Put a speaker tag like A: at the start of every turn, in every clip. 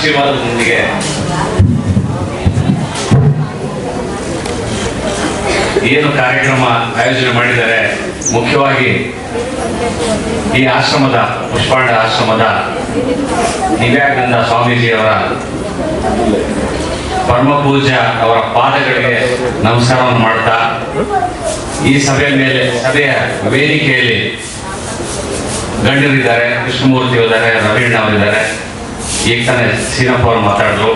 A: ಆಶೀರ್ವಾದದೊಂದಿಗೆ ಏನು ಕಾರ್ಯಕ್ರಮ ಆಯೋಜನೆ ಮಾಡಿದ್ದಾರೆ? ಮುಖ್ಯವಾಗಿ ಈ ಆಶ್ರಮದ, ಪುಷ್ಪಾಂಡ ಆಶ್ರಮದ ದಿವ್ಯಾನಂದ ಸ್ವಾಮೀಜಿಯವರ ಪರಮ ಪೂಜ್ಯ ಅವರ ಪಾದಗಳಿಗೆ ನಮಸ್ಕಾರವನ್ನು ಮಾಡ್ತಾ, ಈ ಸಭೆಯ ಮೇಲೆ, ಸಭೆಯ ವೇದಿಕೆಯಲ್ಲಿ ಗಣ್ಯರಿದ್ದಾರೆ, ಕೃಷ್ಣಮೂರ್ತಿ ಇದ್ದಾರೆ ರವೀಣ್ಣ ಅವರಿದ್ದಾರೆ. ಈಗ ತಾನೇ ಸೀನಪ್ಪ ಅವರು ಮಾತಾಡಿದ್ರು.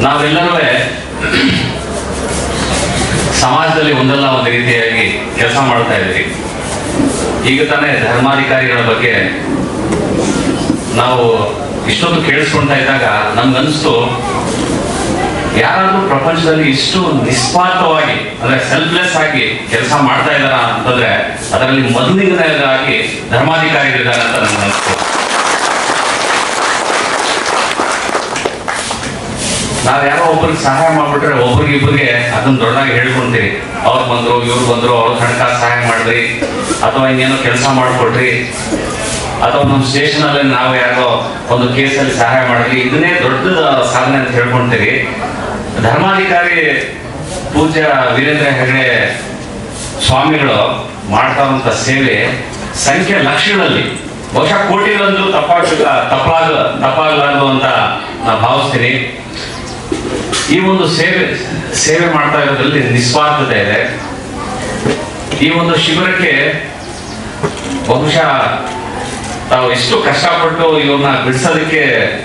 A: ನಾವೆಲ್ಲರೂ ಸಮಾಜದಲ್ಲಿ ಒಂದಲ್ಲ ಒಂದು ರೀತಿಯಾಗಿ ಕೆಲಸ ಮಾಡ್ತಾ ಇದ್ದೀವಿ ಈಗ ತಾನೇ ಧರ್ಮಾಧಿಕಾರಿಗಳ ಬಗ್ಗೆ ನಾವು ಇಷ್ಟೊಂದು ಕೇಳಿಸ್ಕೊಳ್ತಾ ಇದ್ದಾಗ ನಮ್ಗನ್ಸ್ತು ಯಾರಾದ್ರೂ ಪ್ರಪಂಚದಲ್ಲಿ ಇಷ್ಟು ನಿಸ್ವಾರ್ಥವಾಗಿ ಅಂದ್ರೆ ಸೆಲ್ಫ್ಲೆಸ್ ಆಗಿ ಕೆಲಸ ಮಾಡ್ತಾ ಇದ್ದಾರಾ ಅಂತಂದ್ರೆ, ಅದರಲ್ಲಿ ಮೊದಲಿಗರಾಗಿ ಧರ್ಮಾಧಿಕಾರಿಗಳಿದ್ದಾರೆ ಅಂತ ನಮ್ಗೆ ಅನಿಸ್ತು ನಾವ್ ಯಾರೋ ಒಬ್ಬರಿಗೆ ಸಹಾಯ ಮಾಡ್ಬಿಟ್ರೆ ಒಬ್ರಿಗಿಬ್ರಿಗೆ ಅದನ್ನ ದೊಡ್ಡಾಗಿ ಹೇಳ್ಕೊಂತೀವಿ ಅವ್ರು ಬಂದ್ರು, ಇವ್ರು ಬಂದ್ರು, ಅವ್ರ ಹಣಕಾಸು ಸಹಾಯ ಮಾಡ್ರಿ ಅಥವಾ ಇನ್ನೇನೋ ಕೆಲಸ ಮಾಡಿಕೊಡ್ರಿ ಅಥವಾ ನಮ್ಮ ಸ್ಟೇಷನ್ ಅಲ್ಲಿ ನಾವು ಯಾರೋ ಒಂದು ಕೇಸಲ್ಲಿ ಸಹಾಯ ಮಾಡ್ರಿ ಇದನ್ನೇ ದೊಡ್ಡ ಸಾಧನೆ ಅಂತ ಹೇಳ್ಕೊಂತೀವಿ ಧರ್ಮಾಧಿಕಾರಿ ಪೂಜ್ಯ ವೀರೇಂದ್ರ ಹೆಗಡೆ ಸ್ವಾಮಿಗಳು ಮಾಡ್ತಾ ಇರುವಂತ ಸೇವೆ ಸಂಖ್ಯೆ ಲಕ್ಷಗಳಲ್ಲಿ. ಬಹುಶಃ ಕೋಟಿಗಳಂದ್ರೂ ತಪ್ಪಾಗ ತಪ್ಪಾಗ ತಪ್ಪಾಗಲಾರದು ಅಂತ ನಾ ಭಾವಿಸ್ತೀನಿ. ಈ ಒಂದು ಸೇವೆ ಸೇವೆ ಮಾಡ್ತಾ ಇರೋದ್ರಲ್ಲಿ ನಿಸ್ವಾರ್ಥತೆ ಇದೆ. ಈ ಒಂದು ಶಿಬಿರಕ್ಕೆ ಬಹುಶಃ ತಾವು ಎಷ್ಟು ಕಷ್ಟಪಟ್ಟು ಇವನ್ನ ಬಿಡಿಸೋದಕ್ಕೆ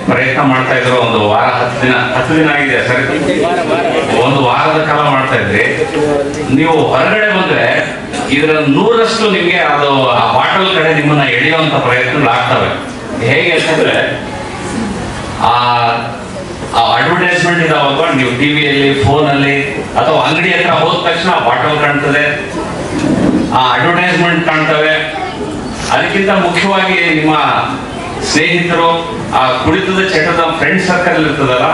A: ಪ್ರಯತ್ನ ಮಾಡ್ತಾ ಇದ್ರು ಒಂದು ವಾರ, ಹತ್ತು ದಿನ ಹತ್ತು ದಿನ ಆಗಿದೆ ಸರಿ. ಒಂದು ವಾರದ ಕಾಲ ಮಾಡ್ತಾ ಇದ್ರಿ. ನೀವು ಹೊರಗಡೆ ಬಂದ್ರೆ ಇದರ ನೂರಷ್ಟು ನಿಮ್ಗೆ ಅದು ಆ ಬಾಟಲ್ ಕಡೆ ನಿಮ್ಮನ್ನ ಎಳೆಯುವಂತ ಪ್ರಯತ್ನಗಳು ಆಗ್ತವೆ. ಹೇಗೆ ಅಂತಂದ್ರೆ, ಆ ಅಡ್ವರ್ಟೈಸ್ಮೆಂಟ್ ಇದಾವಾಗ ನೀವು ಟಿವಿಯಲ್ಲಿ ಫೋನಲ್ಲಿ ಅಥವಾ ಅಂಗಡಿ ಹತ್ರ ಹೋದ ತಕ್ಷಣ ಬಾಟಲ್ ಕಾಣ್ತದೆ. ಆ ಅಡ್ವರ್ಟೈಸ್ಮೆಂಟ್ ಕಾಣ್ತವೆ. ಅದಕ್ಕಿಂತ ಮುಖ್ಯವಾಗಿ ನಿಮ್ಮ ಸ್ನೇಹಿತರು, ಆ ಕುಡಿತದ ಚಟದ ಫ್ರೆಂಡ್ ಸರ್ಕಲ್ ಇರ್ತದಲ್ಲ,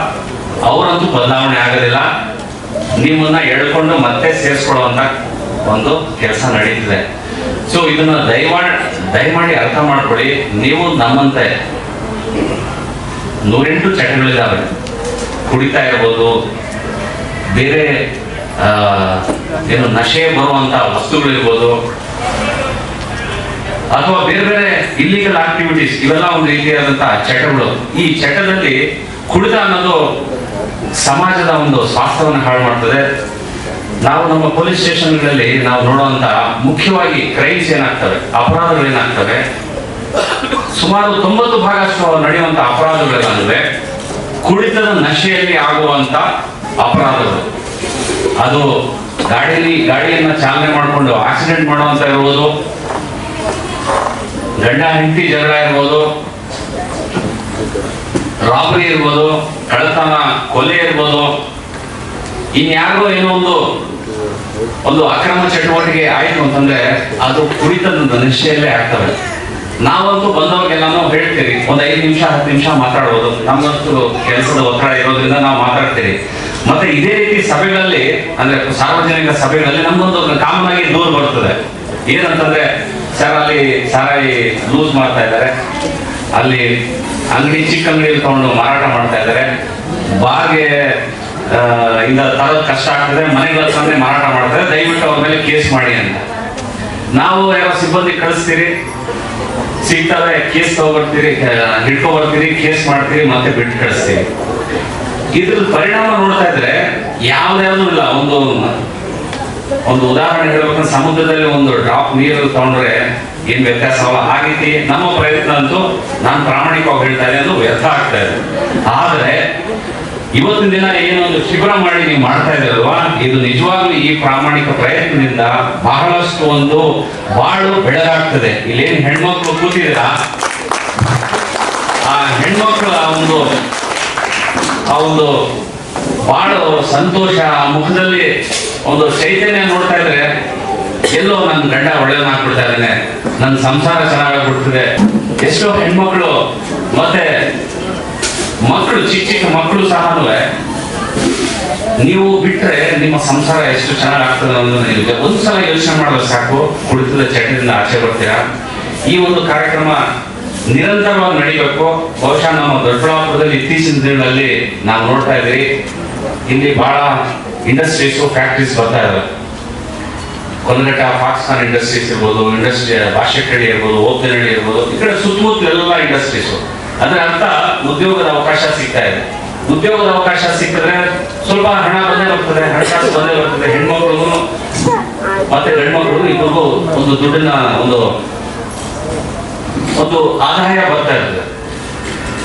A: ಅವರಂತೂ ಬದಲಾವಣೆ ಆಗೋದಿಲ್ಲ ನಿಮ್ಮನ್ನ ಎಳ್ಕೊಂಡು ಮತ್ತೆ ಸೇರಿಸ್ಕೊಳ್ಳುವಂತ ಒಂದು ಕೆಲಸ ನಡೀತಿದೆ. ಸೊ ಇದನ್ನ ದಯಮಾಡಿ ದಯಮಾಡಿ ಅರ್ಥ ಮಾಡ್ಕೊಳ್ಳಿ. ನೀವು ನಮ್ಮಂತೆ ನೂರೆಂಟು ಚಟಗಳಿದಾವೆ. ಕುಡಿತಾ ಇರ್ಬೋದು. ಬೇರೆ ಏನು ನಶೆ ಬರುವಂತ ವಸ್ತುಗಳಿರ್ಬೋದು ಅಥವಾ ಬೇರೆ ಬೇರೆ ಇಲ್ಲಿಗಲ್ ಆಕ್ಟಿವಿಟೀಸ್ ಇವೆಲ್ಲ ಒಂದು ರೀತಿಯಾದಂತಹ ಚಟಗಳು. ಈ ಚಟದಲ್ಲಿ ಕುಡಿತ ಅನ್ನೋದು ಸಮಾಜದ ಒಂದು ಸ್ವಾಸ್ಥ್ಯವನ್ನು ಹಾಳು ಮಾಡ್ತದೆ. ನಾವು ನಮ್ಮ ಪೊಲೀಸ್ ಸ್ಟೇಷನ್ಗಳಲ್ಲಿ ನಾವು ನೋಡುವಂತ ಮುಖ್ಯವಾಗಿ ಕ್ರೈಮ್ಸ್ ಏನಾಗ್ತವೆ? ಅಪರಾಧಗಳು ಏನಾಗ್ತವೆ? ಸುಮಾರು ತೊಂಬತ್ತು ಭಾಗಷ್ಟು ನಡೆಯುವಂತ ಅಪರಾಧಗಳೆಲ್ಲವೇ ಕುಡಿತದ ನಶೆಯಲ್ಲಿ ಆಗುವಂತ ಅಪರಾಧಗಳು. ಅದು ಗಾಡಿಯಲ್ಲಿ, ಗಾಡಿಯನ್ನ ಚಾಲನೆ ಮಾಡಿಕೊಂಡು ಆಕ್ಸಿಡೆಂಟ್ ಮಾಡುವಂತ ಇರ್ಬೋದು, ಗಂಡ, ಹೆಂಡತಿ ಜಗಳ ಇರ್ಬೋದು ರಾಬರಿ ಇರ್ಬೋದು, ಕಳ್ಳತನ, ಕೊಲೆ ಇರ್ಬೋದು, ಇನ್ಯಾರಿಗೋ ಏನೋ ಒಂದು ಒಂದು ಅಕ್ರಮ ಚಟುವಟಿಕೆ ಆಯಿತು ಅಂತಂದ್ರೆ ಅದು ಕುಡಿತದ ನಶೆಯಲ್ಲೇ ಆಗ್ತವೆ. ನಾವಂತೂ ಬಂದವಾಗೆಲ್ಲಾನು ಹೇಳ್ತೀವಿ. ಒಂದ್ ಐದು ನಿಮಿಷ, ಹತ್ತು ನಿಮಿಷ ಮಾತಾಡ್ಬೋದು. ನಮ್ಮಷ್ಟು ಕೆಲಸದ ಒತ್ತಡ ಇರೋದ್ರಿಂದ ನಾವು ಮಾತಾಡ್ತೀವಿ. ಮತ್ತೆ ಇದೇ ರೀತಿ ಸಭೆಗಳಲ್ಲಿ, ಅಂದ್ರೆ ಸಾರ್ವಜನಿಕ ಸಭೆಗಳಲ್ಲಿ ನಮ್ಗೊಂದು ಕಾಮನ್ ಆಗಿ ದೂರ ಬರ್ತದೆ. ಏನಂತಂದ್ರೆ ಸರ್ ಅಲ್ಲಿ ಸಾರಾಯಿ ಲೂಸ್ ಮಾಡ್ತಾ ಇದ್ದಾರೆ. ಅಲ್ಲಿ ಅಂಗಡಿ ಚಿಕ್ಕ ಅಂಗಡಿಯಲ್ಲಿ ತಗೊಂಡು ಮಾರಾಟ ಮಾಡ್ತಾ ಇದ್ದಾರೆ. ಬಾರ್ಗೆ ಇಂದ ತರೋದ್ ಕಷ್ಟ ಆಗ್ತದೆ ಮನೆಗಳ ಸಂದ್ರೆ ಮಾರಾಟ ಮಾಡ್ತಾರೆ. ದಯವಿಟ್ಟು ಅವ್ರ ಮೇಲೆ ಕೇಸ್ ಮಾಡಿ ಅಂತ. ನಾವು ಯಾರೋ ಸಿಬ್ಬಂದಿ ಕಳಿಸ್ತೀರಿ? ಸಿಗ್ತವೆ ಕೇಸ್ ತಗೊಬರ್ತೀರಿ ಹಿಡ್ಕೊಬರ್ತೀರಿ, ಕೇಸ್ ಮಾಡ್ತೀರಿ, ಮತ್ತೆ ಬಿಟ್ಟು ಕಳಿಸ್ತೀರಿ. ಇದ್ರ ಪರಿಣಾಮ ನೋಡ್ತಾ ಇದ್ರೆ ಯಾವ್ದ್ಯಾವ್ದು ಇಲ್ಲ. ಒಂದು ಒಂದು ಉದಾಹರಣೆ ಹೇಳ್ಬೇಕಂದ್ರೆ ಸಮುದ್ರದಲ್ಲಿ ಒಂದು ಡ್ರಾಪ್ ನೀರು ತಗೊಂಡ್ರೆ ಏನ್ ವ್ಯತ್ಯಾಸವಲ್ಲ ಆ ರೀತಿ ನಮ್ಮ ಪ್ರಯತ್ನ ಅಂತೂ ನಾನು ಪ್ರಾಮಾಣಿಕವಾಗಿ ಹೇಳ್ತಾ ಅದು ವ್ಯರ್ಥ ಆಗ್ತಾ ಇದೆ. ಆದ್ರೆ ಇವತ್ತಿನ ದಿನ ಏನೊಂದು ಶಿಬಿರ ಮಾಡಿ ನೀವು ಮಾಡ್ತಾ ಇದ್ದೀರಲ್ವಾ? ಇದು ನಿಜವಾಗ್ಲೂ ಈ ಪ್ರಾಮಾಣಿಕ ಪ್ರಯತ್ನದಿಂದ ಬಹಳಷ್ಟು ಒಂದು ಬಾಳು ಬೆಳಗಾಗ್ತದೆ. ಇಲ್ಲೇನು ಹೆಣ್ಮಕ್ಳು ಕೂತಿದ್ರ ಆ ಹೆಣ್ಮಕ್ಳ ಒಂದು, ಆ ಒಂದು ಬಾಳು ಸಂತೋಷ ಆ ಮುಖದಲ್ಲಿ ಒಂದು ಚೈತನ್ಯ ನೋಡ್ತಾ ಇದ್ರೆ ಎಲ್ಲೋ ನನ್ನ ಗಂಡ ಒಳ್ಳೆಯವನಾಗ್ಬಿಡ್ತಾ ಇದ್ದಾನೆ. ನನ್ನ ಸಂಸಾರ ಚೆನ್ನಾಗಾಗ್ಬಿಡ್ತದೆ. ಎಷ್ಟೋ ಹೆಣ್ಮಕ್ಳು ಮತ್ತೆ ಮಕ್ಕಳು ಚಿಕ್ಕ ಚಿಕ್ಕ ಮಕ್ಕಳು ಸಹ ನೀವು ಬಿಟ್ರೆ ನಿಮ್ಮ ಸಂಸಾರ ಎಷ್ಟು ಚೆನ್ನಾಗಾಗ್ತದೆ ಅನ್ನೋದನ್ನ ಒಂದು ಸಲ ಯೋಚನೆ ಮಾಡಿದ್ರೆ ಸಾಕು. ಕುಳಿತದ ಚಟದಿಂದ ಆಚೆ ಬರ್ತೀರಾ? ಈ ಒಂದು ಕಾರ್ಯಕ್ರಮ ನಿರಂತರವಾಗಿ ನಡೀಬೇಕು. ಬಹುಶಃ ನಮ್ಮ ದೊಡ್ಡಬಳ್ಳಾಪುರದಲ್ಲಿ ಇತ್ತೀಚಿನ ದಿನಗಳಲ್ಲಿ ನಾವು ನೋಡ್ತಾ ಇದ್ರಿ ಇಲ್ಲಿ ಬಹಳ ಇಂಡಸ್ಟ್ರೀಸ್, ಫ್ಯಾಕ್ಟ್ರೀಸ್ ಬರ್ತಾ ಇದಾವೆ. ಕೊಲ್ಲಘಟ್ಟ ಪಾಕಿಸ್ತಾನ್ ಇಂಡಸ್ಟ್ರೀಸ್ ಇರ್ಬೋದು ಇಂಡಸ್ಟ್ರಿ ಭಾಷೆಕಳ್ಳಿ ಇರ್ಬೋದು ಓಪನಹಳ್ಳಿ ಇರ್ಬೋದು, ಈ ಕಡೆ ಸುತ್ತಮುತ್ತ ಎಲ್ಲ ಇಂಡಸ್ಟ್ರೀಸ್. ಅದರ ಅರ್ಥ ಉದ್ಯೋಗದ ಅವಕಾಶ ಸಿಗ್ತಾ ಇದೆ. ಉದ್ಯೋಗದ ಅವಕಾಶ ಸಿಕ್ಕಿದ್ರೆ ಸ್ವಲ್ಪ ಹಣ ಬಂದೇ ಬರ್ತದೆ, ಹಣಕಾಸು ಬಂದೇ ಬರ್ತದೆ ಹೆಣ್ಮಕ್ಳಿಗೂ ಮತ್ತೆ ಗಂಡ್ಮಕ್ಳಿಗೂ ಇಬ್ಬರಿಗೂ ಒಂದು ದುಡ್ಡಿನ ಒಂದು ಒಂದು ಆದಾಯ ಬರ್ತಾ ಇರ್ತದೆ.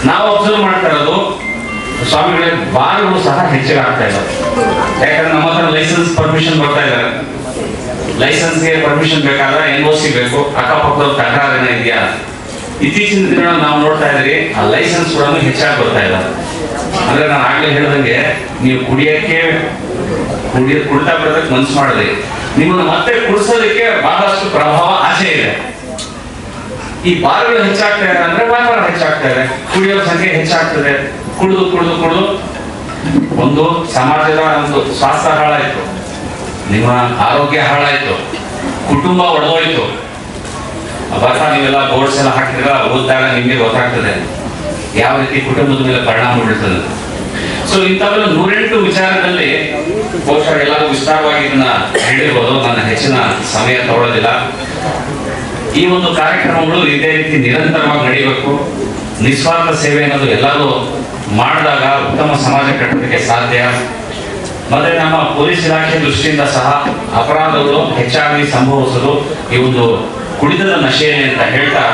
A: ನಾವು ಅಬ್ಸರ್ವ್ ಮಾಡ್ತಾ ಇರೋದು, ಸ್ವಾಮಿಗಳೇ ಬಾರ್ಗಳು ಸಹ ಹೆಚ್ಚಿಗೆ ಆಗ್ತಾ ಇಲ್ಲ. ಯಾಕಂದ್ರೆ ನಮ್ಮ ಹತ್ರ ಲೈಸೆನ್ಸ್ ಪರ್ಮಿಷನ್ ಬರ್ತಾ ಇದ್ದಾರೆ ಲೈಸೆನ್ಸ್ಗೆ ಪರ್ಮಿಷನ್ ಬೇಕಾದ್ರೆ ಎನ್ ಓ ಸಿ ಬೇಕು. ಅಕ್ಕಪಕ್ಕದ ತಕರಾರು ಏನೋ ಇದೆಯಾ? ಇತ್ತೀಚಿನ ದಿನ ನಾವು ನೋಡ್ತಾ ಇದ್ರಿ, ಆ ಲೈಸೆನ್ಸ್ ಕೂಡ ಹೆಚ್ಚಾಗಿ ಬರ್ತಾ ಇಲ್ಲ. ಅಂದ್ರೆ ನಾನು ಆಗ್ಲೇ ಹೇಳ್ದಂಗೆ, ನೀವು ಕುಡಿಯಕ್ಕೆ, ಕುಡಿಯ, ಕುಡಿತಾ ಬರೋದಕ್ಕೆ ಮನ್ಸು ಮಾಡಿದ್ರಿ ನಿಮ್ಮನ್ನು ಮತ್ತೆ ಕುಡಿಸೋದಕ್ಕೆ ಬಹಳಷ್ಟು ಪ್ರಭಾವ ಆಸೆ ಇದೆ. ಈ ಬಾರ್ಗಳು ಹೆಚ್ಚಾಗ್ತಾ ಇದೆ ಅಂದ್ರೆ ವ್ಯಾಪಾರ ಹೆಚ್ಚಾಗ್ತಾ ಇದೆ. ಕುಡಿಯೋ ಸಂಖ್ಯೆ ಹೆಚ್ಚಾಗ್ತದೆ. ಕುಡಿದು ಕುಡಿದು ಕುಡಿದು. ಒಂದು ಸಮಾಜದ ಒಂದು ಸ್ವಾಸ್ಥ್ಯ ಹಾಳಾಯ್ತು. ನಿಮ್ಮ ಆರೋಗ್ಯ ಹಾಳಾಯ್ತು. ಕುಟುಂಬ ಒಡೆದೋಯ್ತು. ಬರ್ತಾ ನೀವೆಲ್ಲ ಬೋರ್ಡ್ಸ್ ಎಲ್ಲ ಹಾಕಿದ್ರೆ ಓದಿದಾಗ ನಿಮಗೆ ಗೊತ್ತಾಗ್ತದೆ. ಯಾವ ರೀತಿ ಕುಟುಂಬದ ಮೇಲೆ ಪರಿಣಾಮ ಬೀಳ್ತದೆ ಸೊ ಇಂಥವೆಲ್ಲ ನೂರೆಂಟು ವಿಚಾರದಲ್ಲಿ ಬಹುಶಃ ಎಲ್ಲರೂ ವಿಸ್ತಾರವಾಗಿ ಇದನ್ನ ಹೇಳಿರ್ಬೋದು. ನನ್ನ ಹೆಚ್ಚಿನ ಸಮಯ ತಗೊಳ್ಳೋದಿಲ್ಲ. ಈ ಒಂದು ಕಾರ್ಯಕ್ರಮಗಳು ಇದೇ ರೀತಿ ನಿರಂತರವಾಗಿ ನಡೀಬೇಕು ನಿಸ್ವಾರ್ಥ ಸೇವೆ ಅನ್ನೋದು ಎಲ್ಲರೂ ಮಾಡಿದಾಗ ಉತ್ತಮ ಸಮಾಜ ಕಟ್ಟೋದಕ್ಕೆ ಸಾಧ್ಯ. ಮತ್ತೆ ನಮ್ಮ ಪೊಲೀಸ್ ಇಲಾಖೆ ದೃಷ್ಟಿಯಿಂದ ಸಹ ಅಪರಾಧಗಳು ಹೆಚ್ಚಾಗಿ ಸಂಭವಿಸಲು ಈ ಒಂದು ಕುಡಿತದ ನಶೆ ಅಂತ ಹೇಳ್ತಾ